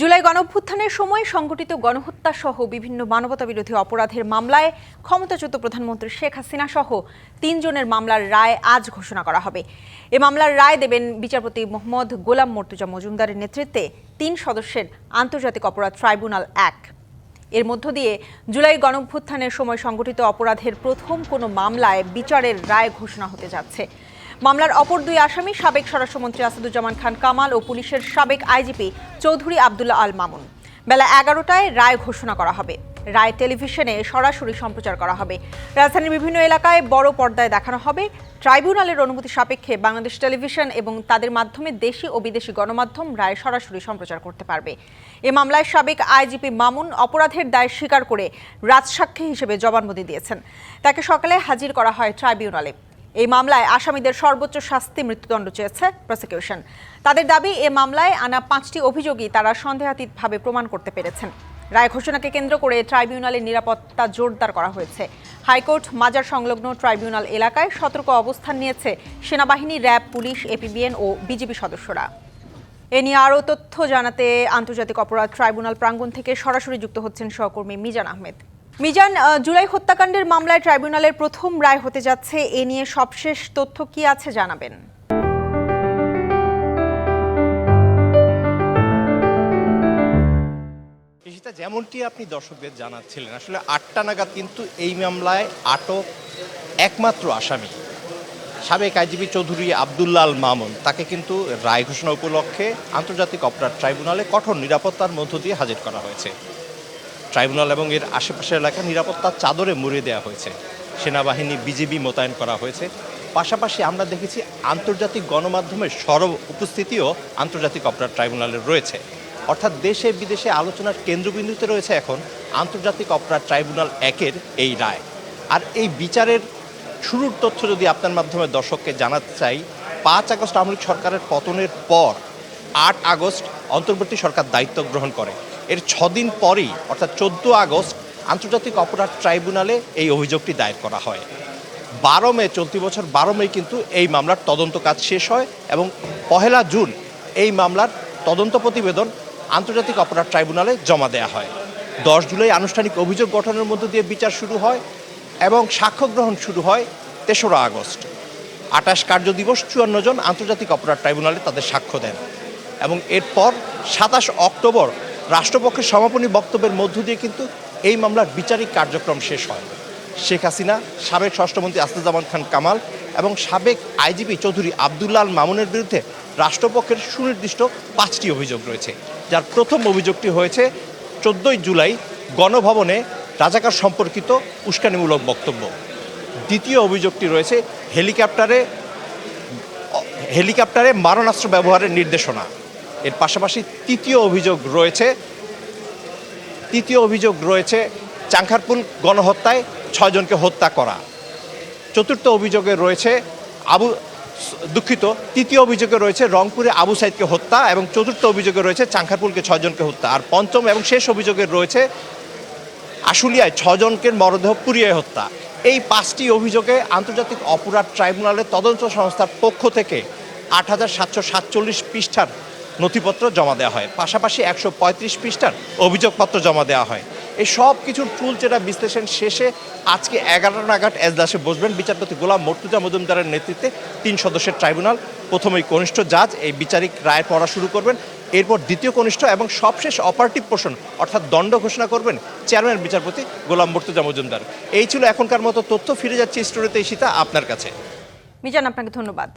জুলাই গণঅভ্যুত্থানের সময় সংঘটিত গণহত্যা সহ বিভিন্ন মানবতা বিরোধী অপরাধের মামলায় ক্ষমতাচ্যুত প্রধানমন্ত্রী শেখ হাসিনা সহ তিনজনের মামলার রায় আজ ঘোষণা করা হবে। এ মামলার রায় দেবেন বিচারপতি মোহাম্মদ গোলাম মর্তুজা মজুমদারের নেতৃত্বে তিন সদস্যের আন্তর্জাতিক অপরাধ ট্রাইব্যুনাল এক। এর মধ্য দিয়ে জুলাই গণভ্যুত্থানের সময় সংগঠিত অপরাধের প্রথম কোনো মামলায় বিচারের রায় ঘোষণা হতে যাচ্ছে। মামলার অপর দুই আসামি সাবেক স্বরাষ্ট্রমন্ত্রী আসাদুজ্জামান খান কামাল ও পুলিশের সাবেক আইজিপি চৌধুরী আবদুল্লাহ আল মামুন। বেলা এগারোটায় রায় ঘোষণা করা হবে। রায় টেলিভিশনে সরাসরি সম্প্রচার করা হবে। রাজধানীর বিভিন্ন এলাকায় বড় পর্দায় দেখানো হবে। ট্রাইব্যুনালের অনুমতি সাপেক্ষে বাংলাদেশ টেলিভিশন এবং তাদের মাধ্যমে দেশি ও বিদেশি গণমাধ্যম রায় সরাসরি সম্প্রচার করতে পারবে। এ মামলায় সাবেক আইজিপি মামুন অপরাধের দায় স্বীকার করে রাজসাক্ষী হিসেবে জবানবন্দি দিয়েছেন। তাকে সকালে হাজির করা হয় ট্রাইব্যুনালে। এই মামলায় আসামিদের সর্বোচ্চ শাস্তি মৃত্যুদণ্ড চেয়েছে প্রসিকিউশন তাদের দাবি, এ মামলায় আনা পাঁচটি অভিযোগই তারা সন্দেহাতীতভাবে প্রমাণ করতে পেরেছেন। রায় ঘোষণাকে কেন্দ্র করে ট্রাইব্যুনালের নিরাপত্তা জোরদার করা হয়েছে। হাইকোর্ট, মাজার সংলগ্ন ট্রাইব্যুনাল এলাকায় সতর্ক অবস্থান নিয়েছে সেনাবাহিনী, র্যাব, পুলিশ, এপিবিএন ও বিজিবি সদস্যরা। এ নিয়ে আরও তথ্য জানাতে আন্তর্জাতিক অপরাধ ট্রাইব্যুনাল প্রাঙ্গণ থেকে সরাসরি যুক্ত হচ্ছেন সহকর্মী মিজান আহমেদ। মিজান জুলাই হত্যাকাণ্ডের মামলায় ট্রাইব্যুনালের প্রথম রায় হতে যাচ্ছে, এ নিয়ে সবশেষ তথ্য কি আছে জানাবেন। যেমনটি আপনি দর্শকদের জানাচ্ছিলেন, আসলে আটটা নাগাদ কিন্তু এই মামলায় আটক একমাত্র আসামি, সাবেক আইজিপি চৌধুরী আবদুল্লাহ আল মামুন। তাকে কিন্তু রায় ঘোষণা উপলক্ষে আন্তর্জাতিক অপরাধ ট্রাইব্যুনালে কঠোর নিরাপত্তার মধ্য দিয়ে হাজির করা হয়েছে। ট্রাইব্যুনাল এবং এর আশেপাশের এলাকা নিরাপত্তার চাদরে মুড়িয়ে দেওয়া হয়েছে। সেনাবাহিনী বিজিবি মোতায়েন করা হয়েছে। পাশাপাশি আমরা দেখেছি আন্তর্জাতিক গণমাধ্যমের সরব উপস্থিতিও আন্তর্জাতিক অপরাধ ট্রাইব্যুনালের রয়েছে। অর্থাৎ দেশে বিদেশে আলোচনার কেন্দ্রবিন্দুতে রয়েছে এখন আন্তর্জাতিক অপরাধ ট্রাইব্যুনাল একের এই রায়। আর এই বিচারের শুরুর তথ্য যদি আপনার মাধ্যমে দর্শককে জানাতে চাই, পাঁচ আগস্ট আওয়ামী সরকারের পতনের পর আট আগস্ট অন্তর্বর্তী সরকার দায়িত্ব গ্রহণ করে। এর ছদিন পরেই, অর্থাৎ চোদ্দ আগস্ট, আন্তর্জাতিক অপরাধ ট্রাইব্যুনালে এই অভিযোগটি দায়ের করা হয়। বারো মে, চলতি বছর বারো মে কিন্তু এই মামলার তদন্ত কাজ শেষ হয় এবং পহেলা জুন এই মামলার তদন্ত প্রতিবেদন আন্তর্জাতিক অপরাধ ট্রাইব্যুনালে জমা দেওয়া হয়। দশ জুলাই আনুষ্ঠানিক অভিযোগ গঠনের মধ্য দিয়ে বিচার শুরু হয় এবং সাক্ষ্য গ্রহণ শুরু হয় তেসরা আগস্ট। আটাশ কার্য দিবস চুয়ান্ন জন আন্তর্জাতিক অপরাধ ট্রাইব্যুনালে তাদের সাক্ষ্য দেন এবং এরপর সাতাশ অক্টোবর রাষ্ট্রপক্ষের সমাপনী বক্তব্যের মধ্য দিয়ে কিন্তু এই মামলার বিচারিক কার্যক্রম শেষ হয়। শেখ হাসিনা, সাবেক স্বরাষ্ট্রমন্ত্রী আসাদুজ্জামান খান কামাল এবং সাবেক আইজিপি চৌধুরী আবদুল্লাহ আল মামুনের বিরুদ্ধে রাষ্ট্রপক্ষের সুনির্দিষ্ট পাঁচটি অভিযোগ রয়েছে। যার প্রথম অভিযোগটি হয়েছে, চোদ্দোই জুলাই গণভবনে রাজাকার সম্পর্কিত উস্কানিমূলক বক্তব্য। দ্বিতীয় অভিযোগটি রয়েছে, হেলিকপ্টারে হেলিকপ্টারে মারণাস্ত্র ব্যবহারের নির্দেশনা। এর পাশাপাশি তৃতীয় অভিযোগ রয়েছে। তৃতীয় অভিযোগ রয়েছে চাংখারপুল গণহত্যায় ছয়জনকে হত্যা করা। চতুর্থ অভিযোগে রয়েছে আবু দুঃখিত, তৃতীয় অভিযোগে রয়েছে রংপুরে আবু সাইদকে হত্যা এবং চতুর্থ অভিযোগে রয়েছে চাংখারপুলকে ছয়জনকে হত্যা। আর পঞ্চম এবং শেষ অভিযোগে রয়েছে আশুলিয়ায় ছজনকে মরদেহ পুড়িয়ে হত্যা। এই পাঁচটি অভিযোগে আন্তর্জাতিক অপরাধ ট্রাইব্যুনালের তদন্ত সংস্থার পক্ষ থেকে আট হাজার সাতশো সাতচল্লিশ পৃষ্ঠার নথিপত্র জমা দেওয়া হয়। পাশাপাশি একশো পঁয়ত্রিশ পৃষ্ঠার অভিযোগপত্র জমা দেওয়া হয়। এই সব কিছুর চুলচেরা বিশ্লেষণ শেষে আজকে এগারো নাগাদ এজলাসে বসবেন বিচারপতি গোলাম মর্তুজা মজুমদারের নেতৃত্বে তিন সদস্যের ট্রাইব্যুনাল। প্রথমেই কনিষ্ঠ জাজ, এই বিচারিক রায় পড়া শুরু করবেন। এরপর দ্বিতীয় কনিষ্ঠ এবং সবশেষ অপারেটিভ পোষণ, অর্থাৎ দণ্ড ঘোষণা করবেন চেয়ারম্যান বিচারপতি গোলাম মর্তুজা মজুমদার। এই ছিল এখনকার মতো তথ্য, ফিরে যাচ্ছে স্টোরিতে সীতা আপনার কাছে। মিজান, আপনাকে ধন্যবাদ।